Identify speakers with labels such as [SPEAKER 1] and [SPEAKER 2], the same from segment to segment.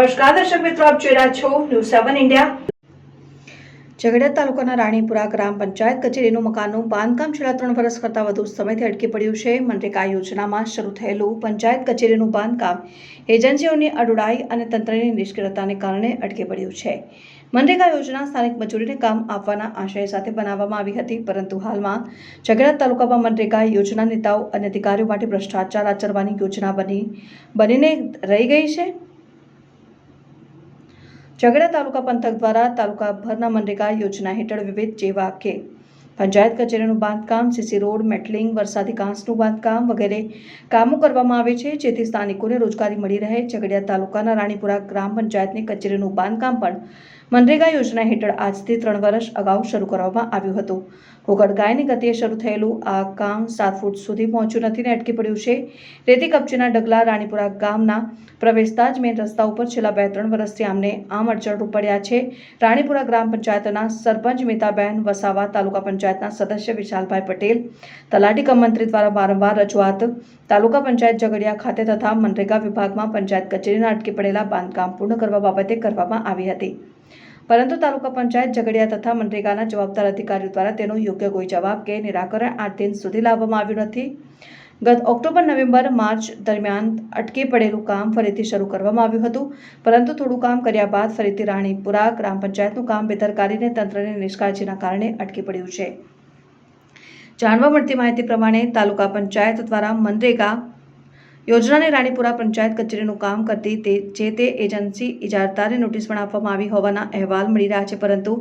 [SPEAKER 1] નમસ્કાર, દર્શક મિત્રો, આપ જોઈ રહ્યા છો ન્યૂઝ સેવન ઇન્ડિયા ઝઘડિયા તાલુકાના રાણીપુરા ગ્રામ પંચાયત કચેરીનું મકાનનું બાંધકામ છેલ્લા ત્રણ વર્ષ કરતાં વધુ સમયથી અટકી પડ્યું છે. મનરેગા યોજનામાં શરૂ થયેલું પંચાયત કચેરીનું બાંધકામ એજન્સીઓની અડુડાઈ અને તંત્રની નિષ્ક્રિયતાને કારણે અટકી પડ્યું છે. મનરેગા યોજના સ્થાનિક મજૂરીને કામ આપવાના આશય સાથે બનાવવામાં આવી હતી, પરંતુ હાલમાં ઝઘડા તાલુકામાં મનરેગા યોજના નેતાઓ અને અધિકારીઓ માટે ભ્રષ્ટાચાર આચરવાની યોજના બની, બનીને રહી ગઈ છે. ઝઘડા તાલુકા પંથક દ્વારા તાલુકાભરના મનરેગા યોજના હેઠળ વિવિધ જેવા કે પંચાયત કચેરીનું બાંધકામ, સીસી રોડ, મેટલિંગ, વરસાદી કાંસનું બાંધકામ વગેરે કામો કરવામાં આવે છે, જેથી સ્થાનિકોને રોજગારી મળી રહે. ઝઘડિયા તાલુકાના રાણીપુરા ગ્રામ પંચાયતની કચેરીનું બાંધકામ પણ મનરેગા યોજના હેઠળ આજથી ત્રણ વર્ષ અગાઉ શરૂ કરવામાં આવ્યું હતું. ઘોગડ ગાયની ગતિએ શરૂ થયેલું આ કામ સાત ફૂટ સુધી પહોંચ્યું નથી ને અટકી પડ્યું છે. રેતી કપચીના ડગલા રાણીપુરા ગામના પ્રવેશતા જ મેઇન રસ્તા ઉપર છેલ્લા બે ત્રણ વર્ષથી આમને આમ અડચણરૂપ પડ્યા છે. રાણીપુરા ગ્રામ પંચાયતના સરપંચ મીતાબેન વસાવા, તાલુકા પંચાયતના સદસ્ય વિશાલભાઈ પટેલ, તલાટી કમ દ્વારા વારંવાર રજૂઆત, તાલુકા પંચાયત ઝઘડિયા ખાતે તથા મનરેગા વિભાગમાં પંચાયત કચેરીના અટકી પડેલા બાંધકામ પૂર્ણ કરવા બાબતે કરવામાં આવી હતી. પરંતુ તાલુકા પંચાયત ઝઘડિયા તથા મનરેગાના જવાબદાર અધિકારીઓ દ્વારા તેનો યોગ્ય કોઈ જવાબ કે નિરાકરણ આઠ દિન સુધી લાવવામાં આવ્યું નથી. ગત ઓક્ટોબર, નવેમ્બર, માર્ચ દરમિયાન અટકી પડેલું કામ ફરીથી શરૂ કરવામાં આવ્યું હતું. પરંતુ થોડું કામ કર્યા બાદ ફરીથી રાણીપુરા ગ્રામ પંચાયતનું કામ બેદરકારીને તંત્રની નિષ્કાળજીના કારણે અટકી પડ્યું છે. જાણવા મળતી માહિતી પ્રમાણે તાલુકા પંચાયત દ્વારા મનરેગા યોજનાને રાણીપુરા પંચાયત કચેરીનું કામ કરતી તે જે તે એજન્સી ઇજારદારને નોટિસ પણ આપવામાં આવી હોવાના અહેવાલ મળી રહ્યા છે, પરંતુ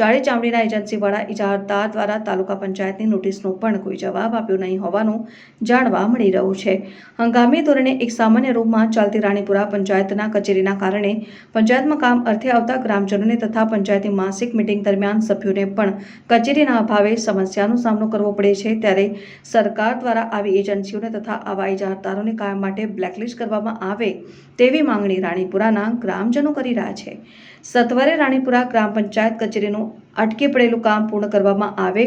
[SPEAKER 1] ચાળી ચામડીના એજન્સીવાળા ઇજારદાર દ્વારા તાલુકા પંચાયતની નોટિસનો પણ કોઈ જવાબ આપ્યો નહીં હોવાનું જાણવા મળી રહ્યું છે. હંગામી ધોરણે એક સામાન્ય રૂપમાં ચાલતી રાણીપુરા પંચાયતના કચેરીના કારણે પંચાયતમાં કામ અર્થે આવતા ગ્રામજનોને તથા પંચાયતની માસિક મિટિંગ દરમિયાન સભ્યોને પણ કચેરીના અભાવે સમસ્યાનો સામનો કરવો પડે છે, ત્યારે સરકાર દ્વારા આવી એજન્સીઓને તથા આવા ઇજારદારોને માટે બ્લેકલિસ્ટ કરવામાં આવે તેવી માંગણી રાણીપુરાના ગ્રામજનો કરી રહ્યા છે. સત્વરે રાણીપુરા ગ્રામ પંચાયત કચેરીનું અટકી પડેલું કામ પૂર્ણ કરવામાં આવે,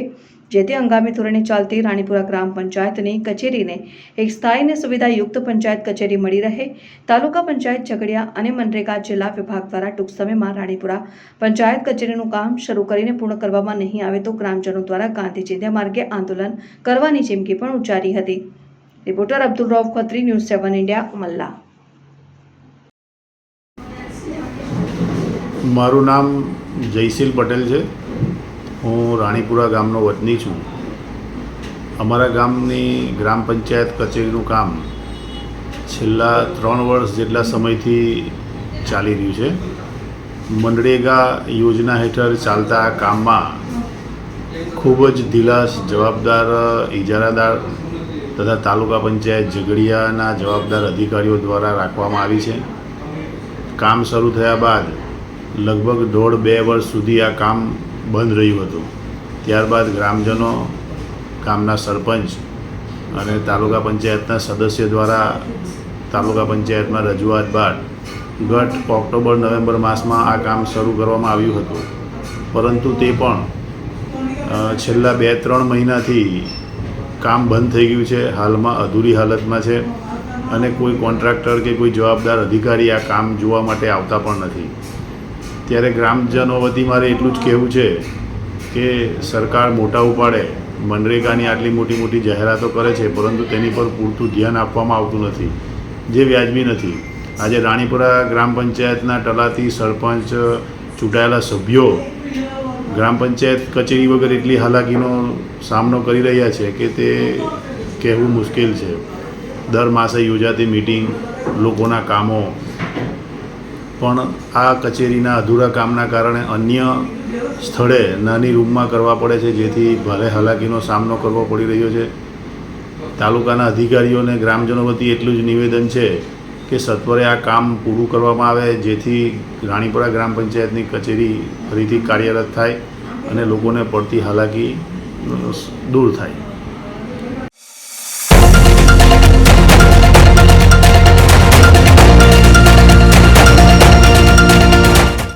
[SPEAKER 1] જેથી હંગામી ધોરણે ચાલતી રાણીપુરા ગ્રામ પંચાયતની કચેરીને એક સ્થાયી અને સુવિધાયુક્ત પંચાયત કચેરી મળી રહે. તાલુકા પંચાયત ઝઘડિયા અને મનરેગા જિલ્લા વિભાગ દ્વારા ટૂંક સમયમાં રાણીપુરા પંચાયત કચેરીનું કામ શરૂ કરીને પૂર્ણ કરવામાં નહીં આવે તો ગ્રામજનો દ્વારા ગાંધી ચિંધ્યા માર્ગે આંદોલન કરવાની ચીમકી પણ ઉચ્ચારી હતી. Reporter Abdul Rauf Khatri news seven India Umalla
[SPEAKER 2] મારું નામ જયશીલ પટેલ છે. હું રાણીપુરા ગામનો વતની છું. અમારા ગામની ગ્રામ પંચાયત કચેરીનું કામ છેલ્લા ત્રણ વર્ષ જેટલા સમયથી ચાલી રહ્યું છે. મનરેગા યોજના હેઠળ ચાલતા આ કામમાં ખૂબ જ ધીલાસ જવાબદાર ઇજારાદાર તથા તાલુકા પંચાયત ઝઘડિયાના જવાબદાર અધિકારીઓ દ્વારા રાખવામાં આવી છે. કામ શરૂ થયા બાદ લગભગ દોઢ બે વર્ષ સુધી આ કામ બંધ રહ્યું હતું. ત્યારબાદ ગ્રામજનો ગામના સરપંચ અને તાલુકા પંચાયતના સદસ્ય દ્વારા તાલુકા પંચાયતમાં રજૂઆત બાદ ગત ઓક્ટોબર, નવેમ્બર માસમાં આ કામ શરૂ કરવામાં આવ્યું હતું. પરંતુ તે પણ છેલ્લા બે, ત્રણ મહિનાથી કામ બંધ થઈ ગયું છે, હાલમાં અધૂરી હાલતમાં છે અને કોઈ કોન્ટ્રાક્ટર કે કોઈ જવાબદાર અધિકારી આ કામ જોવા માટે આવતા પણ નથી. ત્યારે ગ્રામજનો વતી મારે એટલું જ કહેવું છે કે સરકાર મોટા ઉપાડે, મનરેગાની આટલી મોટી મોટી જાહેરાતો કરે છે, પરંતુ તેની પર પૂરતું ધ્યાન આપવામાં આવતું નથી, જે વ્યાજબી નથી. આજે રાણીપુરા ગ્રામ પંચાયતના ટલાથી સરપંચ ચૂંટાયેલા સભ્યો ગ્રામ પંચાયત કચેરી વગર એટલી હાલાકીનો સામનો કરી રહ્યા છે કે તે કહેવું મુશ્કેલ છે. દર માસે યોજાતી મિટિંગ, લોકોના કામો, પણ આ કચેરીના અધૂરા કામના કારણે અન્ય સ્થળે નાની રૂમમાં કરવા પડે છે, જેથી ભારે હાલાકીનો સામનો કરવો પડી રહ્યો છે. તાલુકાના અધિકારીઓને ગ્રામજનો વતી એટલું જ નિવેદન છે કે સત્વરે આ કામ પૂરું કરવામાં આવે, જેથી રાણીપુરા ગ્રામ પંચાયતની કચેરી ફરીથી કાર્યરત થાય અને લોકોને પડતી હાલાકી દૂર થાય.